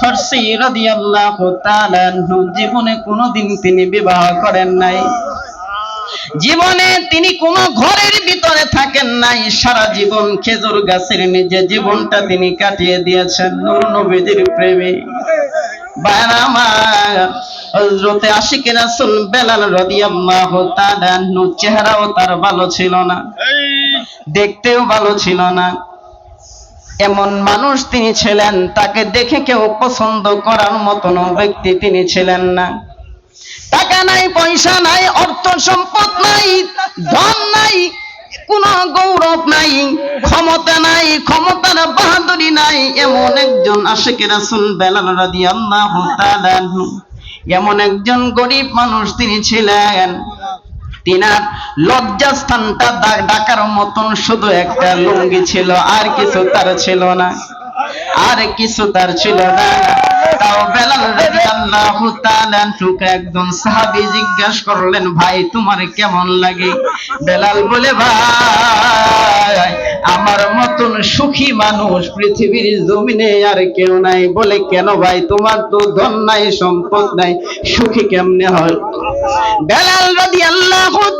ফার্সি রাদিয়াল্লাহু তাআলা জীবনে কোনোদিন তিনি বিবাহ করেন নাই। জীবনে তিনি কোন ঘরের ভিতরে থাকেন নাই, সারা জীবন খেজুর গাছের নিচে জীবনটা তিনি কাটিয়ে দিয়েছেন, নূর নবীজির প্রেমে। দেখতেও ভালো ছিল না। এমন মানুষ তিনি ছিলেন, তাকে দেখে কেউ পছন্দ করার মতন ব্যক্তি তিনি ছিলেন না। টাকা নাই, পয়সা নাই, অর্থ সম্পদ নাই, ধন নাই, কোন গৌরব নাই, ক্ষমতা নাই, ক্ষমতার বাহাদুরি নাই। এমন একজন আশেখ রাসুল বেলাল রাদিয়াল্লাহু তাআলা এমন একজন গরিব মানুষ তিনি ছিলেন। তিনার লজ্জাস্থানটা ডাকার মতন শুধু একটা লুঙ্গি ছিল, আর কিছু তার ছিল না। আর কিছু তার ছিল না। তাও বেলাল করলেন, ভাই, তোমার কেমন লাগে? বেলাল বলে, ভাই, আমার মতন সুখী মানুষ পৃথিবীর জমিনে আর কেউ নাই। বলে, কেন ভাই, তোমার তো ধন নাই, সম্পদ নাই। সুখী কেমনে হয়? বেলাল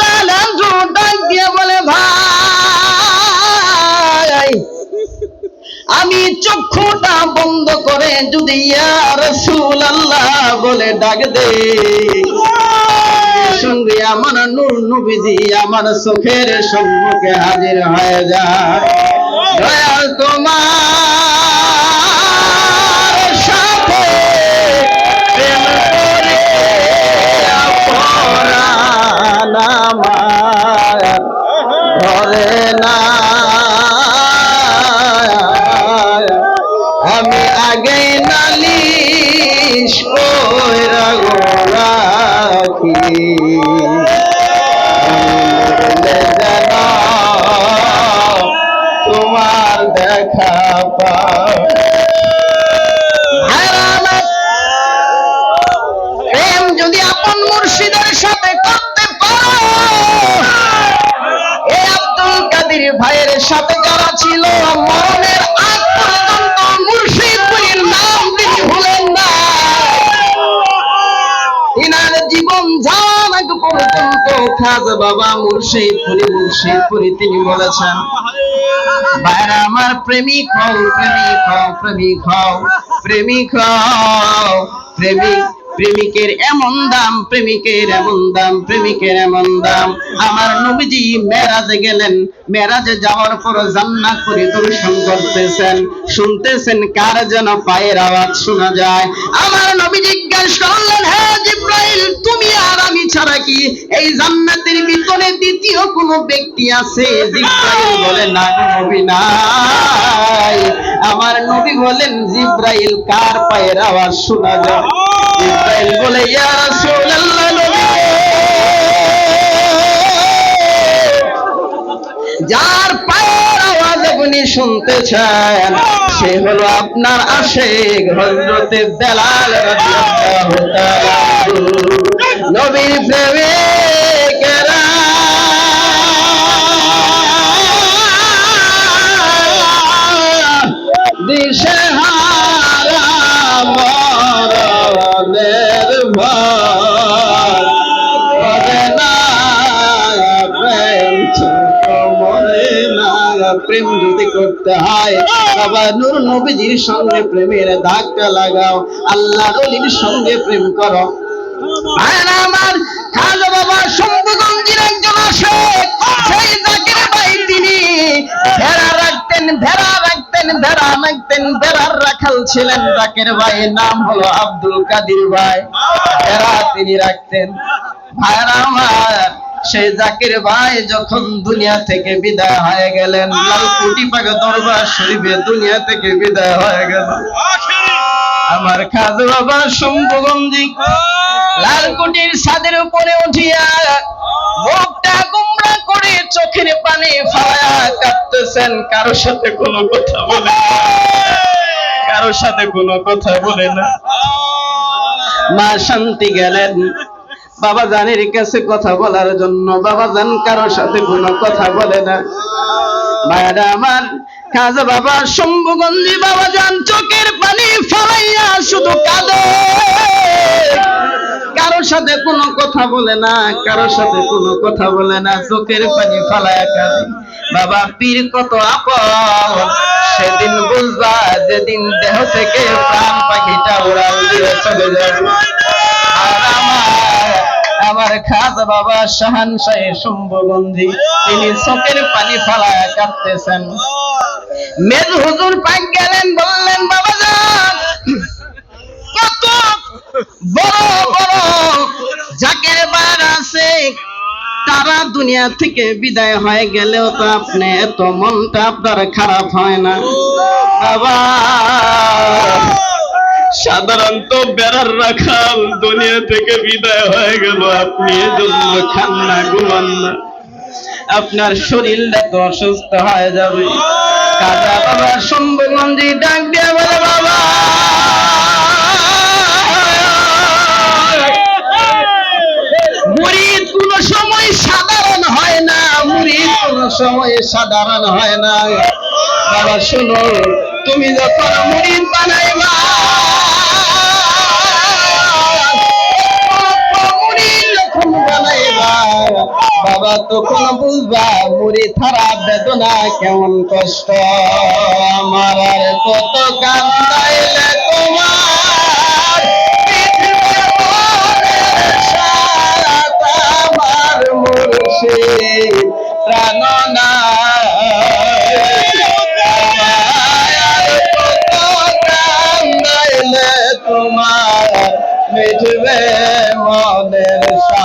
তাআলা আনহু ডাক দিয়ে বলে, ভাই, আমি চক্ষুটা বন্ধ করে যদি ইয়া আল্লাহ বলে ডাক দে সঙ্গে আমার নূর নবীজি আমার চোখের সম্মুখে হাজির হয়ে যায়। তোমার খাজ বাবা মুর্শিদপুরি মুর্শিদপুরি তিনি বলেছেন। বাইরে আমার প্রেমিক হও প্রেমিক হও প্রেমিক হও প্রেমিক হও প্রেমিক প্রেমিকের এমন দাম, প্রেমিকের এমন দাম, প্রেমিকের এমন দাম। আমার নবীজি মেরাজে গেলেন, মেরাজে যাওয়ার পর জান্নাত পরিদর্শন করতেছেন। শুনতেছেন কার যেন পায়ের আওয়াজ শোনা যায়। আমার নবী জিজ্ঞাসা করলেন হ্যাঁ আমি ছাড়া কি? এই জান্নাতের ভিতরে দ্বিতীয় কোন ব্যক্তি আছে? জিব্রাইল বলে, না নবী, নাই। আমার নবী বলেন, জিব্রাইল কার পায়ের আওয়াজ শোনা যায়? জিব্রাইল বলে, ইয়া রাসূলুল্লাহ নবী! যার পায়ের আওয়াজ আপনি শুনতেছেন, সে হলো আপনার আশেক হযরতে বেলাল রাদিয়াল্লাহু তাআলা নবীর প্রেমিকেরা দিশেহারা মরণের ভয় করে না প্রেম মরে না। প্রেম যদি করতে হয়, বাবা নূর নবীজির সঙ্গে প্রেমের ধাক্কা লাগাও। আল্লাহ রলির সঙ্গে প্রেম করো। আমার ছিলেন জাকির ভাই, নাম হলো আব্দুল কাদির ভাই। ভেড়া তিনি রাখতেন। আমার, সেই জাকির ভাই যখন দুনিয়া থেকে বিদায় হয়ে গেলেন কোটি পাকা দরবার শরীফে দুনিয়া থেকে বিদায় হয়ে গেল। আমার খাজা বাবা শম্ভুগঞ্জি লালকুটির ছাদের উপরে উঠিয়া মুখটা গুমরা করে চোখের পানি ফালায়া কাঁদতেছেন। কারোর সাথে কোনো কথা বলে। কারোর সাথে কোনো কথা বলে না। মা শান্তি গেলেন। বাবা জানের কাছে কথা বলার জন্য। বাবা জান কারোর সাথে কোনো কথা বলে না। আমার বাবা, শম্ভুগন্ধি বাবা যান চোখের পানি ফালাইয়া শুধু কারোর সাথে কোনো কথা বলে না, কারোর সাথে কোনো কথা বলে না, চোখের পানি কাঁদে। বাবা, পীর কত আপন, সেদিন বুঝবা, যেদিন দেহ থেকে প্রাণ পাখিটা ওরা চলে যায়। আমার খাদ বাবা শাহান শাহে শম্ভগন্ধি। তিনি চোখের পানি ফালায় কাঁদতেছেন। মেজ হুজুর পাক গেলেন, বললেন, বাবা যান কত বড় বড় জাকের বার আছে। তারা দুনিয়া থেকে বিদায় হয়ে গেলেও তো আপনি এত মনটা আপনার খারাপ হয় না। বাবা সাধারণত বেড়ার রাখাল দুনিয়া থেকে বিদায় হয়ে গেল। আপনি এজন্য খান না, ঘুমান না। আপনার শরীরটা তো অসুস্থ হয়ে যাবে। কাজা বাবা ডাক দিয়ে বলে, বাবা! কোন সময় সাধারণ হয় না, মুরিদ কোন সময় সাধারণ হয় না। বাবা, শোনো, তুমি যখন মুরিদ বানাইবা বাবা তখন বুঝবা মুড়ি থারা বেদনা কেমন কষ্ট? আমার আর কত কান্দাইলে তোমার তোমার মিটবে মনের সাথ?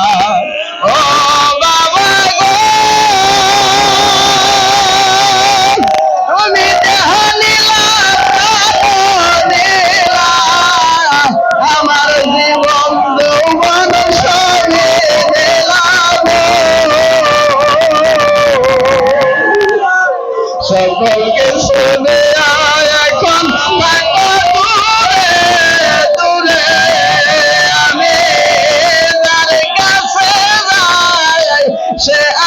say, I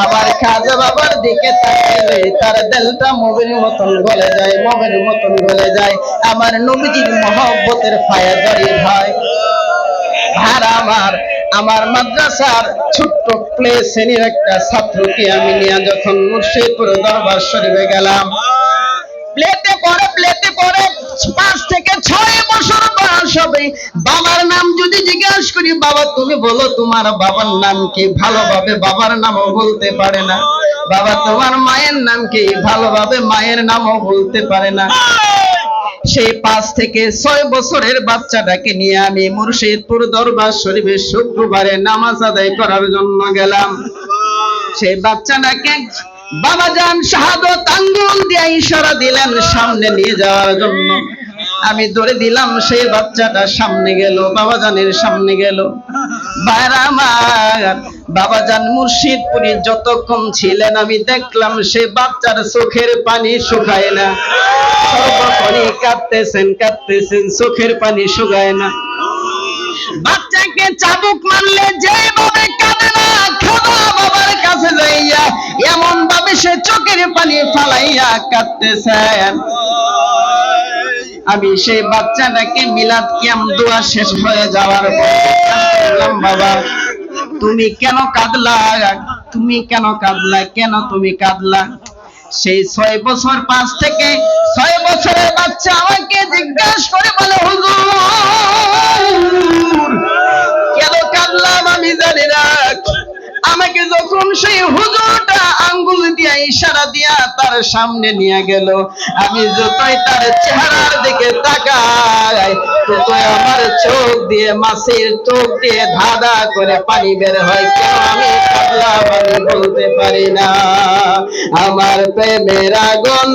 আমার খাজা বাবার দিকে তাকাইলে তার দেলটা মবের মতন গলে যায় মবের মতন গলে যায়। আমার নবীজির মহব্বতের ফায়া জড়িয়ে হয়। আর আমার আমার মাদ্রাসার ছোট্ট প্লে শ্রেণির একটা ছাত্রকে আমি নিয়ে যখন মুর্শিদপুর দরবার শরীফে গেলাম, প্লেতে পড়ে প্লেতে পড়ে পাঁচ থেকে ছয় বছর বয়স হবে। বাবার নাম যদি জিজ্ঞাসা করি, বাবা, তুমি বলো তোমার বাবার নাম কি? ভালোভাবে বাবার নামও বলতে পারে না। বাবা, তোমার মায়ের নাম কি? ভালোভাবে মায়ের নামও বলতে পারে না। সেই পাঁচ থেকে ছয় বছরের বাচ্চাটাকে নিয়ে আমি মুর্শিদপুর দরবার শরীফে শুক্রবারে নামাজ আদায় করার জন্য গেলাম। সেই বাচ্চাটাকে বাবা যান শাহাদত আঙ্গুল দিয়ে ইশারা দিলেন সামনে নিয়ে যাওয়ার জন্য। আমি ধরে দিলাম সেই বাচ্চাটা সামনে গেল, বাবা জানের সামনে গেল। বাইরা আমার, বাবা যান মুর্শিদপুরি যতক্ষণ ছিলেন, আমি দেখলাম সে বাচ্চার চোখের পানি শুকায় না। সর্বক্ষণই কাঁদতেছেন কাঁদতেছেন, চোখের পানি শুকায় না। বাচ্চাকে চাবুক মারলে যেভাবে কাঁদে না বাবার কাছে যাইয়া এমন ভাবে সে চোখের পানি ফালাইয়া আমি সেই বাচ্চাটাকে মিলাদ দোয়া শেষ হয়ে যাওয়ার পর বাবা। তুমি কেন কাঁদলা? তুমি কেন কাঁদলা? কেন তুমি কাঁদলা? সেই ছয় বছর পাঁচ থেকে ছয় বছরের বাচ্চা আমাকে জিজ্ঞাসা করে বলে, হুজুর, কেন কাঁদলাম আমি জানি না। সেই হুজুরটা আঙ্গুল দিয়া ইশারা দিয়া তার সামনে নিয়ে গেল, আমি যতই তার চেহারার দিকে তাকাই, ততই আমার চোখ দিয়ে মাছের চোখ দিয়ে ধাঁধা করে পানি বের হয়। কেন আমি কাতলা পানি বলতে পারি না? আমার প্রেমের আগুন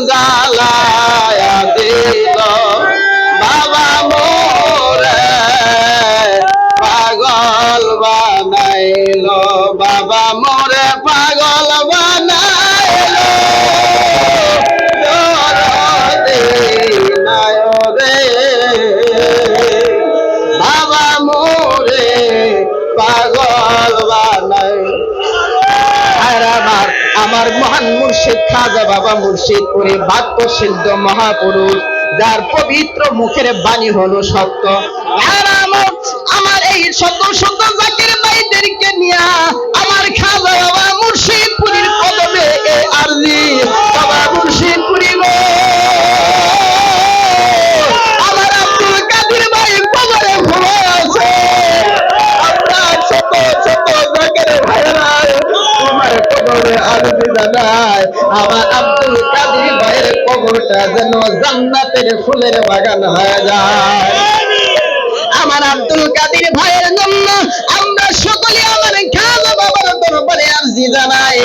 মুর্শিদ খাজা বাবা মুর্শিদ করে বাক্য সিদ্ধ মহাপুরুষ, যার পবিত্র মুখের বাণী হলো সত্য। আমার এই শত শত জাকির ভাইদেরকে নিয়ে আমার খাজা বাবা মুর্শিদ পুরীর কদমে এ বাবা মুর্শিদ পুরী জানাই আমার আব্দুল কাদির ভাইয়ের কবরটা যেন জান্নাতের ফুলের বাগান হয়ে যায়। আমার আব্দুল ভাইয়ের জন্য আমরা সকলে আমার বাবার দরবারে আরজি জানাই।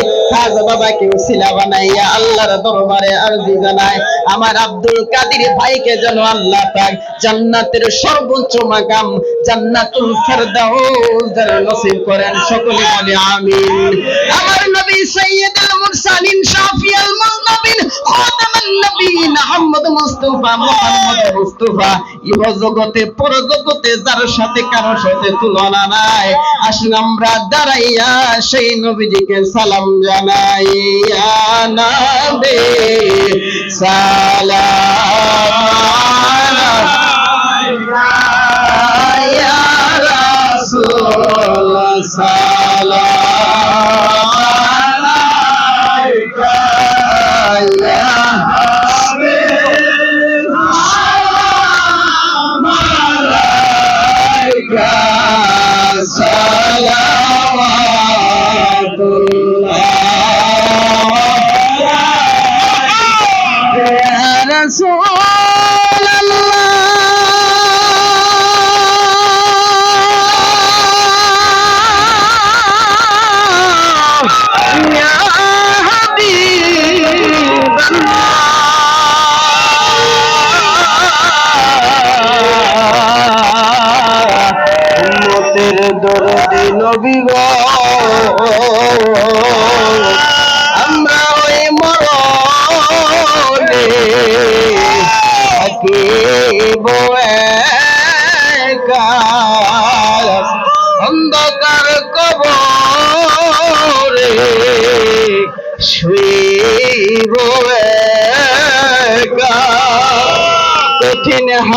বানাইয়া আল্লাহর দরবারে আরজি জানাই। আমার আব্দুল কাদির ভাইকে যেন আল্লাহ পাক জান্নাতের সর্বোচ্চ মাকাম জান্নাতুল ফেরদাউস যেন নসিব করেন। সকলে বলে আমিন। আমার নবী সাইয়্যিদুল মুরসালিন শাফিউল মুজনবিন খাতামুন নবীন মুহাম্মদ মুস্তাফা মুহাম্মদ মুস্তাফা। ইহ জগতে পর জগতে যার সাথে কারোর সাথে তুলনা নাই। আসুন আমরা দাঁড়াইয়া সেই নবীজিকে সালাম জানাই নবী সালাম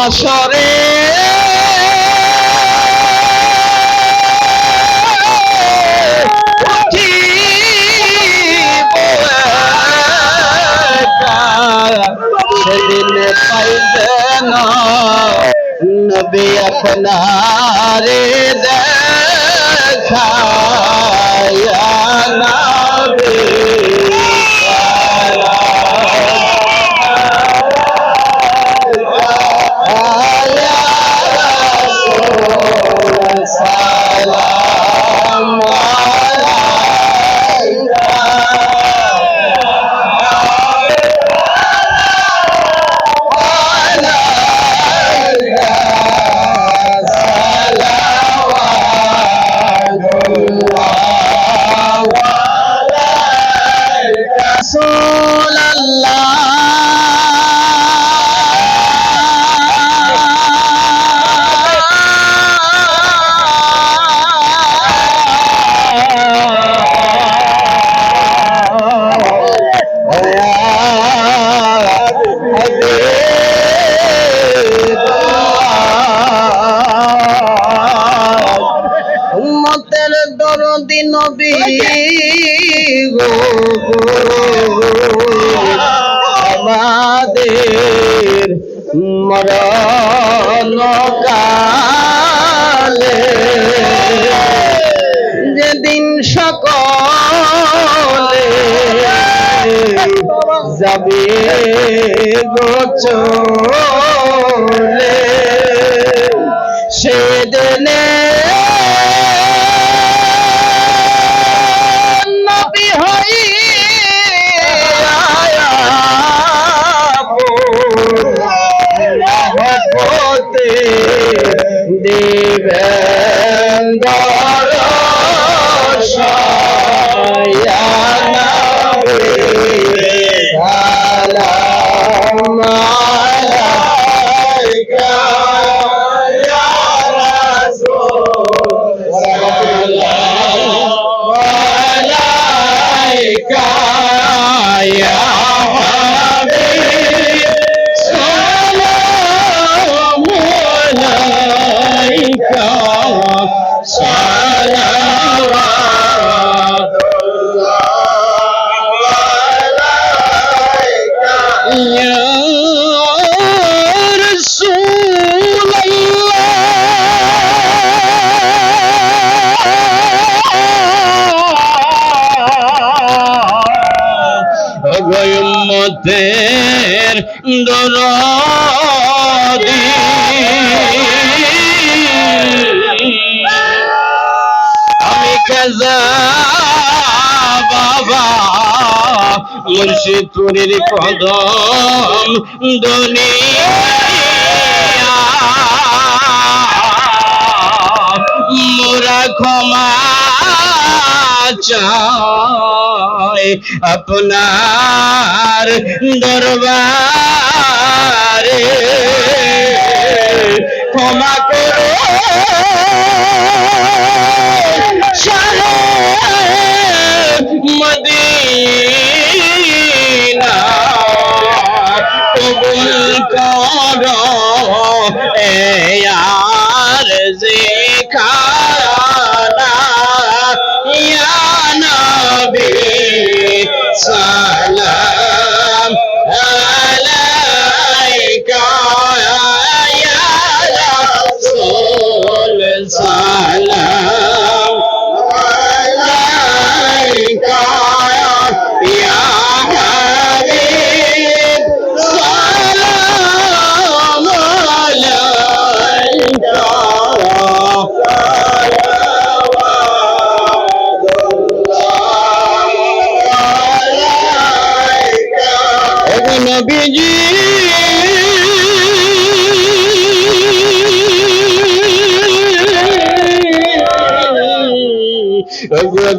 হাসরে সেদিন পাইবেন নবী আপনারে। নবী গো আমাদের মরণ কালে যেদিন সকল যাবে গোচলে সেদিনে নবী দরদি আমি বাবা মুর্শিদ পুরীর কদম দুনিয়া। মোরা ক্ষমা চাই আপনার দরবারে। ক্ষমা করো। মদিনা কবুল করো এ জিখানা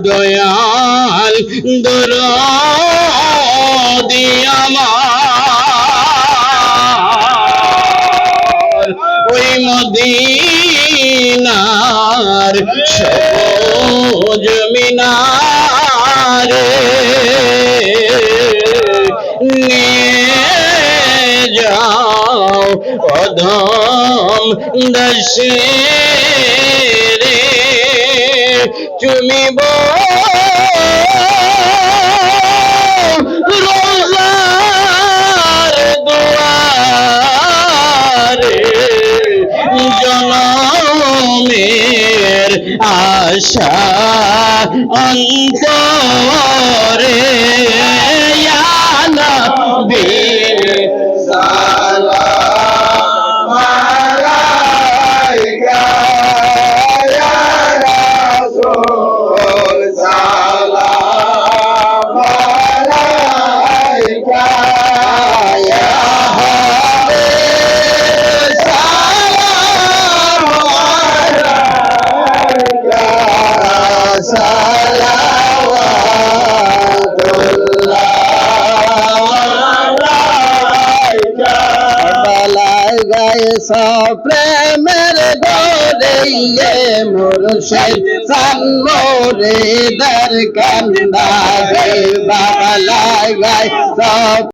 দয়াল আমার। ওই মদিনার সবুজ মিনারে অধম দশে রে চুমিব রোজার দুয়ারে জনমের আশা অন্তরে। মুর্শিদ সান্মরে দর কন্দা বাবা লাগায় সব